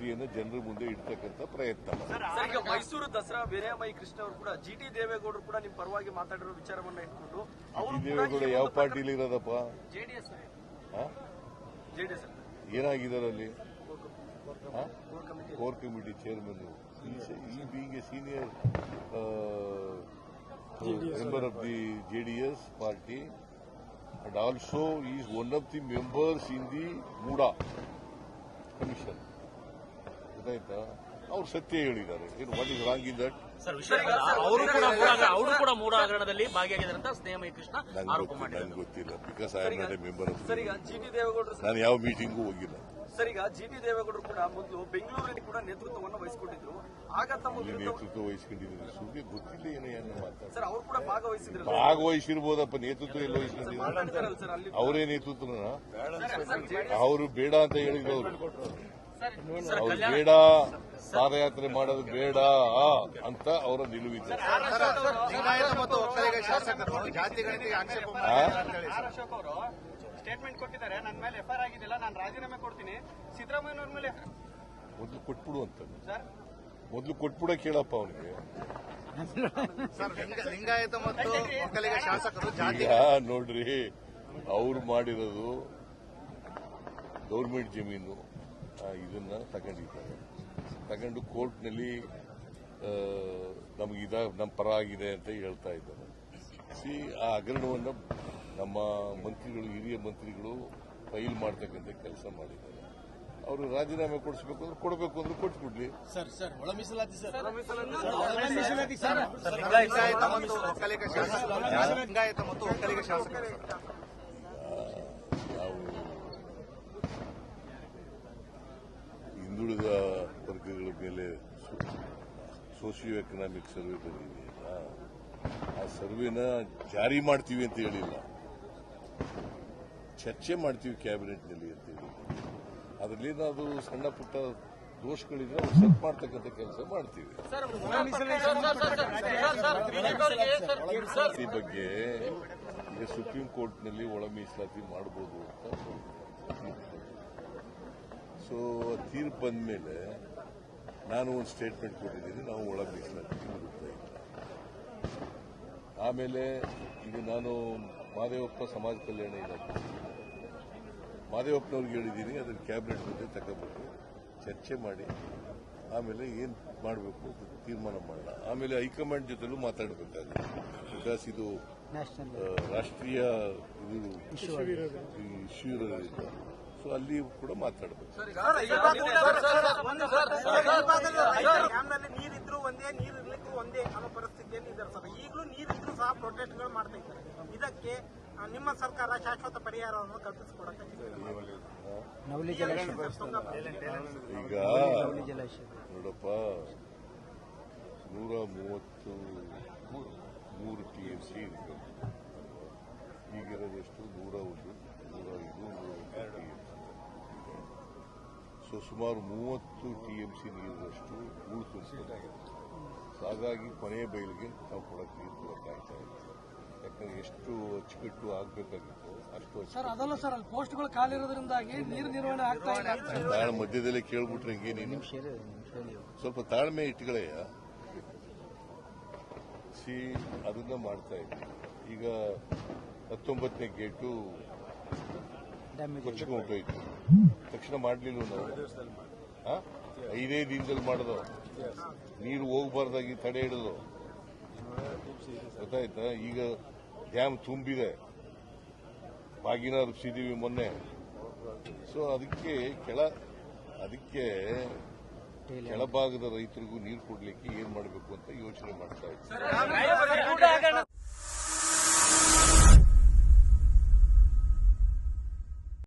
ಕೃತಿಯನ್ನು ಜನರ ಮುಂದೆ ಇಡ್ತಕ್ಕಂಥ ಪ್ರಯತ್ನ. ಸರ್ ಮೈಸೂರು ದಸರಾ ವೀರಮೈ ಕೃಷ್ಣ ಅವರು ಕೂಡ ಜಿ ಟಿ ದೇವೇಗೌಡರು ಕೂಡ ನಿಮ್ ಪರವಾಗಿ ಮಾತಾಡಿರೋ ವಿಚಾರವನ್ನ ಇಟ್ಕೊಂಡು ದೇವೇಗೌಡ ಯಾವ ಪಾರ್ಟಿಲಿ ಇರೋದಪ್ಪ? ಜೆಡಿಎಸ್ ಹಾ? ಜೆಡಿಎಸ್ ಏನಾಗಿದ್ದಾರೆ ಅಲ್ಲಿ? ಕೋರ್ ಕಮಿಟಿ ಚೇರ್ಮನ್ ಈ being a senior member of the JDS party. And also is one of the members in the MUDA commission ಗೊತ್ತಾಯ್ತಾ? ಅವ್ರು ಸತ್ಯ ಹೇಳಿದ್ದಾರೆ. ಏನು what is wrong in that ಅವರು ಕೂಡ ಮೂಡ ಅವರು ಕೂಡ ಮೂಡ ಹಗರಣದಲ್ಲಿ ಭಾಗಿಯಾಗಿದ್ದಾರೆ ಅಂತ ಸ್ನೇಹಮೈ ಕೃಷ್ಣ ನಂಗೆ ಆರೋಪ ಗೊತ್ತಿಲ್ಲ. ಗೊತ್ತಿಲ್ಲ because I am not a member of sir ಈಗ ಜಿ ಟಿ ದೇವೇಗೌಡರು ನಾನು ಯಾವ ಮೀಟಿಂಗೂ ಹೋಗಿಲ್ಲ. ಸರ್ ಈಗ ಜಿ ಟಿ ದೇವೇಗೌಡರು ಕೂಡ ಮೊದಲು ಬೆಂಗಳೂರಲ್ಲಿ ಕೂಡ ನೇತೃತ್ವವನ್ನು ವಹಿಸಿಕೊಂಡಿದ್ರು. ಆಗ ತಮ್ಮ ವಿರುದ್ಧ ನೇತೃತ್ವ ವಹಿಸಿಕೊಂಡಿದ್ರು ಸುಮ್ಮನೆ ಗೊತ್ತಿಲ್ಲ ಏನೋ ಸರ್ ಅವರು ಕೂಡ ಭಾಗವಹಿಸಿದ್ರು ಭಾಗವಹಿಸಿರ್ಬೋದಪ್ಪ ನೇತೃತ್ವ ಎಲ್ಲ ವಹಿಸಿಕೊಂಡಿದ್ರು ಅವರೇ ನೇತೃತ್ವ ಅವರು ಬೇಡ ಅಂತ ಹೇಳಿದ್ರು ಅವ್ರು. ಬೇಡ ಪಾದಯಾತ್ರೆ ಮಾಡೋದು ಬೇಡ ಅಂತ ಅವರ ನಿಲುವಿದೆ ಲಿಂಗಾಯತ ಮತ್ತು ಒಕ್ಕಲಿಗ ಶಾಸಕರು ಜಾತಿ ಗಣತಿಗೆ ಆಕ್ಷೇಪ ಆ? ಅಂತ ಹೇಳಿ ಸರ್. ಅವರು ಸ್ಟೇಟ್ಮೆಂಟ್ ಕೊಟ್ಟಿದ್ದಾರೆ ನನ್ನ ಮೇಲೆ ಎಫ್ಐಆರ್ ಆಗಿದ್ದಿಲ್ಲ ನಾನು ರಾಜೀನಾಮೆ ಕೊಡ್ತೀನಿ. ಸಿದ್ದರಾಮಯ್ಯನವ್ರ ಮೇಲೆ ಮೊದಲು ಕೊಟ್ಬಿಡು ಅಂತ ಸರ್. ಮೊದಲು ಕೊಟ್ಬಿಡ ಕೇಳಪ್ಪ ಅವನಿಗೆ ಸರ್ ಲಿಂಗಾಯತ ಮತ್ತು ಒಕ್ಕಲಿಗ ಶಾಸಕರು ನೋಡ್ರಿ ಅವ್ರು ಮಾಡಿರೋದು ಗೌರ್ಮೆಂಟ್ ಜಮೀನು. ಇದನ್ನ ತಗೊಂಡಿದ್ದಾರೆ. ತಗೊಂಡು ಕೋರ್ಟ್ನಲ್ಲಿ ನಮ್ಗೆ ಇದ ನಮ್ಮ ಪರ ಆಗಿದೆ ಅಂತ ಹೇಳ್ತಾ ಇದ್ದಾರೆ. ಸಿ ಆ ಹಗರಣವನ್ನು ನಮ್ಮ ಮಂತ್ರಿಗಳು ಹಿರಿಯ ಮಂತ್ರಿಗಳು ಫೈಲ್ ಮಾಡ್ತಕ್ಕಂಥ ಕೆಲಸ ಮಾಡಿದ್ದಾರೆ. ಅವರು ರಾಜೀನಾಮೆ ಕೊಡಿಸ್ಬೇಕು ಅಂದ್ರೆ ಕೊಡಬೇಕು ಅಂದ್ರೆ ಕೊಟ್ಬಿಡ್ಲಿ. ಸರ್ ಲಿಂಗಾಯತ ಮತ್ತು ಒಕ್ಕಲಿಗ ಶಾಸಕರು ಸರ್. ನಾವು ಹಿಂದುಳಿದ ವರ್ಗಗಳ ಮೇಲೆ ಸೋಷಿಯೋ ಎಕನಾಮಿಕ್ ಸರ್ವೆ ಬಂದಿದೆಯಲ್ಲ ಆ ಸರ್ವೆನ ಜಾರಿ ಮಾಡ್ತೀವಿ ಅಂತ ಹೇಳಿಲ್ಲ. ಚರ್ಚೆ ಮಾಡ್ತೀವಿ ಕ್ಯಾಬಿನೆಟ್ನಲ್ಲಿ ಅಂತ ಹೇಳಿ ಅದರಲ್ಲಿ ಅದು ಸಣ್ಣ ಪುಟ್ಟ ದೋಷಗಳಿದ್ರೆ ಸೆಟ್ ಮಾಡ್ತಕ್ಕಂಥ ಕೆಲಸ ಮಾಡ್ತೀವಿ. ಈ ಬಗ್ಗೆ ಈಗ ಸುಪ್ರೀಂ ಕೋರ್ಟ್ನಲ್ಲಿ ಒಳ ಮೀಸಲಾತಿ ಮಾಡಬಹುದು ಅಂತ. ಸೊ ತೀರ್ಪು ಬಂದ ಮೇಲೆ ನಾನು ಒಂದು ಸ್ಟೇಟ್ಮೆಂಟ್ ಕೊಟ್ಟಿದ್ದೀನಿ ನಾವು ಒಳ ಮೀಸಲಾತಿ ಆಮೇಲೆ ಈಗ ನಾನು ಮಾದೇವಪ್ಪ ಸಮಾಜ ಕಲ್ಯಾಣ ಇಲಾಖೆ ಮಾದೇವಪ್ಪನವ್ರಿಗೆ ಹೇಳಿದ್ದೀನಿ ಅದನ್ನು ಕ್ಯಾಬಿನೆಟ್ ಜೊತೆ ತಗೋಬೇಕು ಚರ್ಚೆ ಮಾಡಿ ಆಮೇಲೆ ಏನು ಮಾಡಬೇಕು ತೀರ್ಮಾನ ಮಾಡೋಣ. ಆಮೇಲೆ ಹೈಕಮಾಂಡ್ ಜೊತೆಲೂ ಮಾತಾಡಬೇಕಾಗುತ್ತೆ ಬಿಕಾಸ್ ಇದು ರಾಷ್ಟ್ರೀಯ ಇದು ಇಶ್ಯೂ ಇರೋದ್ರಿಂದ ಸೊ ಅಲ್ಲಿ ಕೂಡ ಮಾತಾಡಬೇಕು ನೀರಿದ್ರು ಒಂದೇ ನೀರು ಇರ್ಲಿಕ್ಕೂ ಒಂದೇ ಅನ್ನೋ ಪರಿಸ್ಥಿತಿಯಲ್ಲಿ ಇದ್ದಾರೆ ಸರ್. ಈಗಲೂ ನೀರಿದ್ರು ಸಹ ಪ್ರೊಟೆಸ್ಟ್ಗಳು ಮಾಡ್ತಾ ಇದ್ದಾರೆ. ಇದಕ್ಕೆ ನಿಮ್ಮ ಸರ್ಕಾರ ಶಾಶ್ವತ ಪರಿಹಾರವನ್ನು ಕಲ್ಪಿಸಿಕೊಡಕ್ಕೆ ಈಗ ನೋಡಪ್ಪ ನೂರ ಮೂವತ್ತು ಮೂರು ಟಿ ಎಂ ಸಿ ಈಗಿರೋದಷ್ಟು ಈಗಿರೋದೆಷ್ಟು? ನೂರ ಒಂದು ನೂರ ಐದು ನೂರ ಒಂದು ಟಿ ಎಂ ಸಿ ಸೊ ಸುಮಾರು ಮೂವತ್ತು ಟಿ ಎಂ ಸಿ ನೀರಿನಷ್ಟು ಹೂಳು ತುಂಬಿದೆ ಸೊ ಹಾಗಾಗಿ ಕೊನೆಯ ಬಯಲಿಗೆ ನಾವು ಕೊಡಕ್ಕೆ ನೀರು ಕೊಡೋಕ್ಕಾಗ್ತಾ ಇಲ್ಲ ಯಾಕಂದ್ರೆ ಎಷ್ಟು ಅಚ್ಚುಕಟ್ಟು ಆಗಬೇಕಾಗಿತ್ತು ಅಷ್ಟು ಸರ್ ಅದಲ್ಲ ಸರ್ ಅಲ್ಲಿ ಪೋಸ್ಟ್ಗಳು ಖಾಲಿ ಇರೋದ್ರಿಂದಾಗಿ ನೀರು ನಿರ್ವಹಣೆ ಆಗ್ತಾ ಇಲ್ಲ ತಾಳ ಮಧ್ಯದಲ್ಲೇ ಕೇಳ್ಬಿಟ್ರೆ ಹೆಂಗೆ ನೀನು? ಸ್ವಲ್ಪ ತಾಳ್ಮೆ ಇಟ್ಕೊಳ್ಳಯ್ಯ ಸಿ ಅದನ್ನ ಮಾಡ್ತಾ ಇದ್ದೀವಿ ಈಗ ಹತ್ತೊಂಬತ್ತನೇ ಗೇಟು ಕೊಚ್ಕೊಂಡು ಹೊಂಟೋಯ್ತು ತಕ್ಷಣ ಮಾಡಲಿಲ್ಲ ನಾವು? ಐದೇ ದಿನದಲ್ಲಿ ಮಾಡೋದು. ನೀರು ಹೋಗ್ಬಾರ್ದಾಗಿ ತಡೆ ಹಿಡಿದು. ಗೊತ್ತಾಯ್ತಾ? ಈಗ ಡ್ಯಾಮ್ ತುಂಬಿದೆ. ಬಾಗಿನ ರೂಪಿಸಿದೀವಿ ಮೊನ್ನೆ. ಸೊ ಅದಕ್ಕೆ ಕೆಳ ಅದಕ್ಕೆ ಕೆಳಭಾಗದ ರೈತರಿಗೂ ನೀರು ಕೊಡ್ಲಿಕ್ಕೆ ಏನ್ ಮಾಡಬೇಕು ಅಂತ ಯೋಚನೆ ಮಾಡ್ತಾ ಇದ್ದೀವಿ